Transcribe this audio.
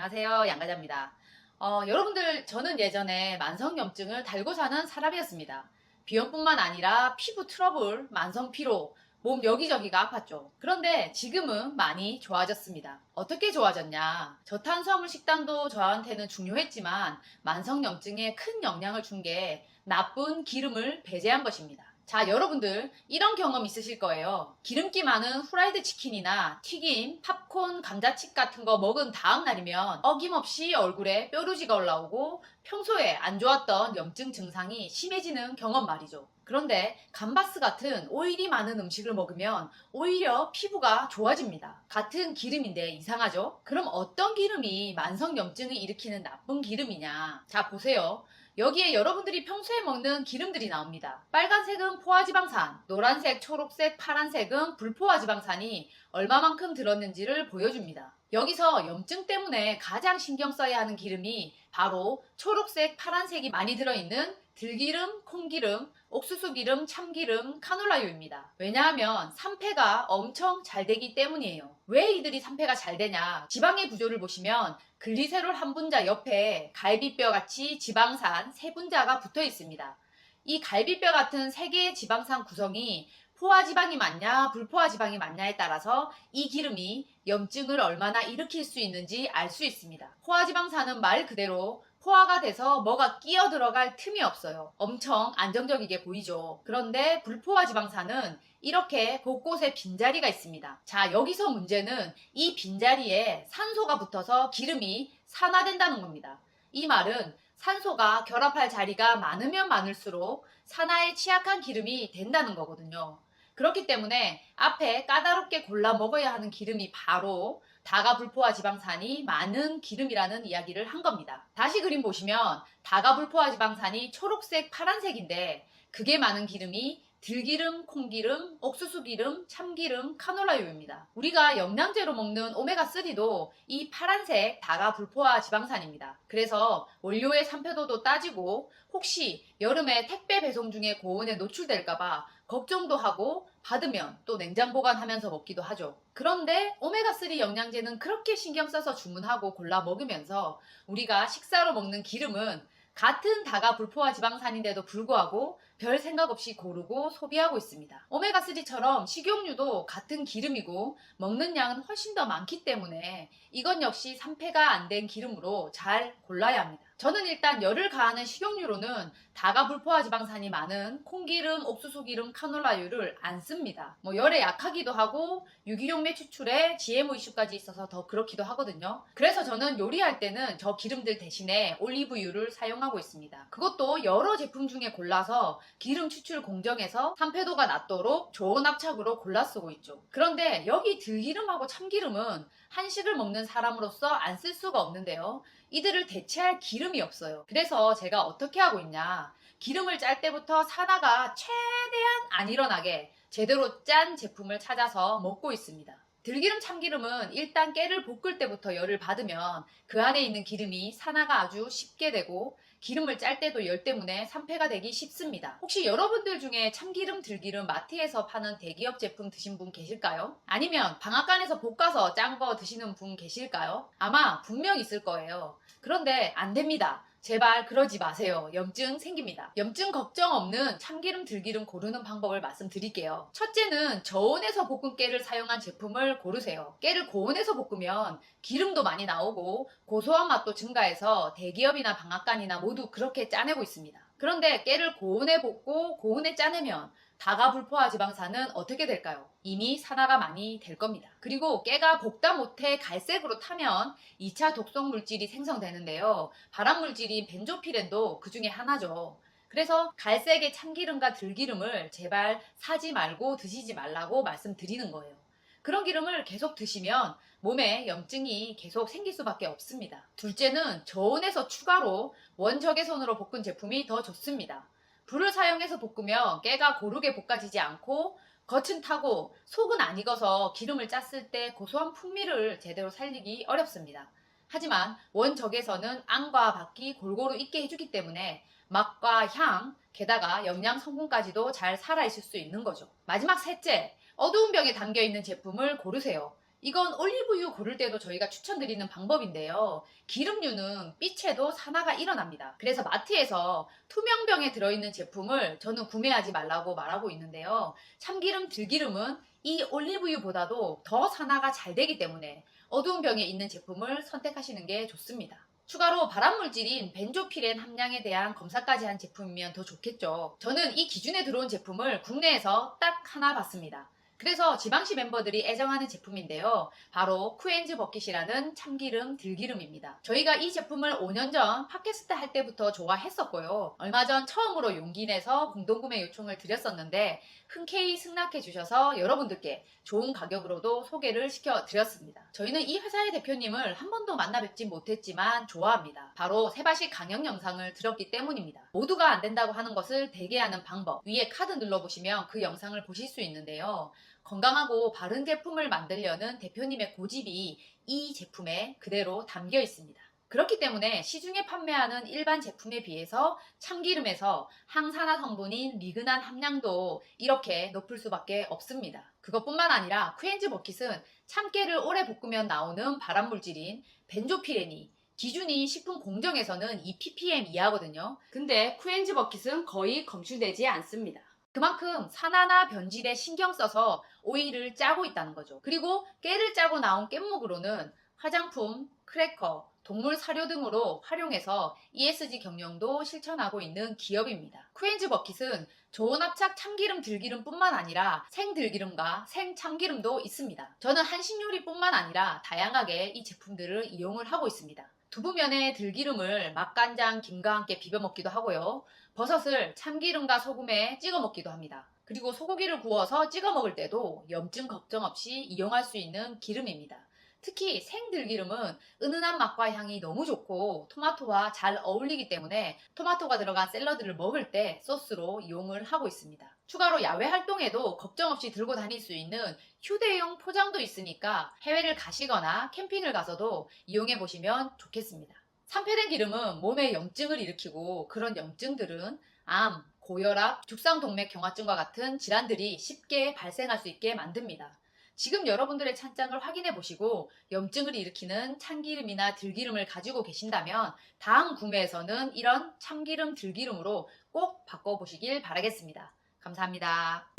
안녕하세요. 양가자입니다. 어, 여러분들, 저는 예전에 만성염증을 달고 사는 사람이었습니다. 비염뿐만 아니라 피부 트러블, 만성 피로, 몸 여기저기가 아팠죠. 그런데 지금은 많이 좋아졌습니다. 어떻게 좋아졌냐? 저탄수화물 식단도 저한테는 중요했지만 만성염증에 큰 영향을 준 게 나쁜 기름을 배제한 것입니다. 자, 여러분들, 이런 경험 있으실 거예요. 기름기 많은 후라이드 치킨이나 튀김, 팝콘, 감자칩 같은 거 먹은 다음 날이면 어김없이 얼굴에 뾰루지가 올라오고 평소에 안 좋았던 염증 증상이 심해지는 경험 말이죠. 그런데 감바스 같은 오일이 많은 음식을 먹으면 오히려 피부가 좋아집니다. 같은 기름인데 이상하죠? 그럼 어떤 기름이 만성염증을 일으키는 나쁜 기름이냐? 자, 보세요. 여기에 여러분들이 평소에 먹는 기름들이 나옵니다. 빨간색은 포화지방산, 노란색, 초록색, 파란색은 불포화지방산이 얼마만큼 들었는지를 보여줍니다. 여기서 염증 때문에 가장 신경 써야 하는 기름이 바로 초록색, 파란색이 많이 들어있는 들기름, 콩기름, 옥수수 기름, 참기름, 카놀라유입니다. 왜냐하면 산패가 엄청 잘 되기 때문이에요. 왜 이들이 산패가 잘 되냐? 지방의 구조를 보시면 글리세롤 한 분자 옆에 갈비뼈 같이 지방산 세 분자가 붙어 있습니다. 이 갈비뼈 같은 세 개의 지방산 구성이 포화 지방이 맞냐, 불포화 지방이 맞냐에 따라서 이 기름이 염증을 얼마나 일으킬 수 있는지 알 수 있습니다. 포화 지방산은 말 그대로 포화가 돼서 뭐가 끼어 들어갈 틈이 없어요. 엄청 안정적이게 보이죠. 그런데 불포화 지방산은 이렇게 곳곳에 빈자리가 있습니다. 자, 여기서 문제는 이 빈자리에 산소가 붙어서 기름이 산화된다는 겁니다. 이 말은 산소가 결합할 자리가 많으면 많을수록 산화에 취약한 기름이 된다는 거거든요. 그렇기 때문에 앞에 까다롭게 골라 먹어야 하는 기름이 바로 다가불포화 지방산이 많은 기름이라는 이야기를 한 겁니다. 다시 그림 보시면 다가불포화 지방산이 초록색, 파란색인데 그게 많은 기름이 들기름, 콩기름, 옥수수기름, 참기름, 카놀라유입니다. 우리가 영양제로 먹는 오메가3도 이 파란색 다가불포화 지방산입니다. 그래서 원료의 산패도도 따지고 혹시 여름에 택배 배송 중에 고온에 노출될까봐 걱정도 하고 받으면 또 냉장 보관하면서 먹기도 하죠. 그런데 오메가3 영양제는 그렇게 신경 써서 주문하고 골라 먹으면서 우리가 식사로 먹는 기름은 같은 다가 불포화 지방산인데도 불구하고 별 생각 없이 고르고 소비하고 있습니다. 오메가3처럼 식용유도 같은 기름이고 먹는 양은 훨씬 더 많기 때문에 이건 역시 산패가 안 된 기름으로 잘 골라야 합니다. 저는 일단 열을 가하는 식용유로는 다가 불포화 지방산이 많은 콩기름, 옥수수기름, 카놀라유를 안 씁니다. 뭐 열에 약하기도 하고 유기용매 추출에 GMO 이슈까지 있어서 더 그렇기도 하거든요. 그래서 저는 요리할 때는 저 기름들 대신에 올리브유를 사용하고 있습니다. 그것도 여러 제품 중에 골라서 기름 추출 공정에서 산패도가 낮도록 좋은 합착으로 골라 쓰고 있죠. 그런데 여기 들기름하고 참기름은 한식을 먹는 사람으로서 안 쓸 수가 없는데요. 이들을 대체할 기름이 없어요. 그래서 제가 어떻게 하고 있냐. 기름을 짤 때부터 산화가 최대한 안 일어나게 제대로 짠 제품을 찾아서 먹고 있습니다. 들기름 참기름은 일단 깨를 볶을 때부터 열을 받으면 그 안에 있는 기름이 산화가 아주 쉽게 되고 기름을 짤 때도 열 때문에 산패가 되기 쉽습니다. 혹시 여러분들 중에 참기름, 들기름 마트에서 파는 대기업 제품 드신 분 계실까요? 아니면 방앗간에서 볶아서 짠 거 드시는 분 계실까요? 아마 분명 있을 거예요. 그런데 안 됩니다. 제발 그러지 마세요. 염증 생깁니다. 염증 걱정 없는 참기름, 들기름 고르는 방법을 말씀드릴게요. 첫째는 저온에서 볶은 깨를 사용한 제품을 고르세요. 깨를 고온에서 볶으면 기름도 많이 나오고 고소한 맛도 증가해서 대기업이나 방앗간이나 모두 그렇게 짜내고 있습니다. 그런데 깨를 고온에 볶고 고온에 짜내면 다가불포화 지방산은 어떻게 될까요? 이미 산화가 많이 될 겁니다. 그리고 깨가 볶다 못해 갈색으로 타면 2차 독성 물질이 생성되는데요. 발암 물질인 벤조피렌도 그 중에 하나죠. 그래서 갈색의 참기름과 들기름을 제발 사지 말고 드시지 말라고 말씀드리는 거예요. 그런 기름을 계속 드시면 몸에 염증이 계속 생길 수밖에 없습니다. 둘째는 저온에서 추가로 원적외선으로 볶은 제품이 더 좋습니다. 불을 사용해서 볶으면 깨가 고르게 볶아지지 않고 겉은 타고 속은 안 익어서 기름을 짰을 때 고소한 풍미를 제대로 살리기 어렵습니다. 하지만 원적에서는 안과 밖이 골고루 익게 해주기 때문에 맛과 향, 게다가 영양 성분까지도 잘 살아있을 수 있는 거죠. 마지막 셋째, 어두운 병에 담겨 있는 제품을 고르세요. 이건 올리브유 고를 때도 저희가 추천드리는 방법인데요. 기름류는 삐체도 산화가 일어납니다. 그래서 마트에서 투명병에 들어있는 제품을 저는 구매하지 말라고 말하고 있는데요. 참기름, 들기름은 이 올리브유보다도 더 산화가 잘 되기 때문에 어두운 병에 있는 제품을 선택하시는 게 좋습니다. 추가로 발암물질인 벤조피렌 함량에 대한 검사까지 한 제품이면 더 좋겠죠. 저는 이 기준에 들어온 제품을 국내에서 딱 하나 봤습니다. 그래서 지방시 멤버들이 애정하는 제품인데요. 바로 쿠엔즈 버킷이라는 참기름 들기름입니다. 저희가 이 제품을 5년 전 팟캐스트 할 때부터 좋아했었고요. 얼마 전 처음으로 용기 내서 공동구매 요청을 드렸었는데 흔쾌히 승낙해 주셔서 여러분들께 좋은 가격으로도 소개를 시켜드렸습니다. 저희는 이 회사의 대표님을 한 번도 만나 뵙지 못했지만 좋아합니다. 바로 세바시 강연 영상을 들었기 때문입니다. 모두가 안 된다고 하는 것을 되게 하는 방법 위에 카드 눌러보시면 그 영상을 보실 수 있는데요. 건강하고 바른 제품을 만들려는 대표님의 고집이 이 제품에 그대로 담겨 있습니다. 그렇기 때문에 시중에 판매하는 일반 제품에 비해서 참기름에서 항산화 성분인 리그난 함량도 이렇게 높을 수밖에 없습니다. 그것뿐만 아니라 쿠엔즈 버킷은 참깨를 오래 볶으면 나오는 발암물질인 벤조피렌이 기준이 식품 공정에서는 2ppm 이하거든요. 근데 쿠엔즈 버킷은 거의 검출되지 않습니다. 그만큼 산화나 변질에 신경 써서 오일을 짜고 있다는 거죠. 그리고 깨를 짜고 나온 깻묵으로는 화장품, 크래커, 동물 사료 등으로 활용해서 ESG 경영도 실천하고 있는 기업입니다. 쿠엔즈 버킷은 좋은 합착 참기름 들기름뿐만 아니라 생들기름과 생참기름도 있습니다. 저는 한식 요리뿐만 아니라 다양하게 이 제품들을 이용을 하고 있습니다. 두부면에 들기름을 맛간장, 김과 함께 비벼 먹기도 하고요. 버섯을 참기름과 소금에 찍어 먹기도 합니다. 그리고 소고기를 구워서 찍어 먹을 때도 염증 걱정 없이 이용할 수 있는 기름입니다. 특히 생들기름은 은은한 맛과 향이 너무 좋고 토마토와 잘 어울리기 때문에 토마토가 들어간 샐러드를 먹을 때 소스로 이용을 하고 있습니다. 추가로 야외 활동에도 걱정 없이 들고 다닐 수 있는 휴대용 포장도 있으니까 해외를 가시거나 캠핑을 가서도 이용해 보시면 좋겠습니다. 산패된 기름은 몸에 염증을 일으키고 그런 염증들은 암, 고혈압, 죽상동맥 경화증과 같은 질환들이 쉽게 발생할 수 있게 만듭니다. 지금 여러분들의 찬장을 확인해 보시고 염증을 일으키는 참기름이나 들기름을 가지고 계신다면 다음 구매에서는 이런 참기름, 들기름으로 꼭 바꿔보시길 바라겠습니다. 감사합니다.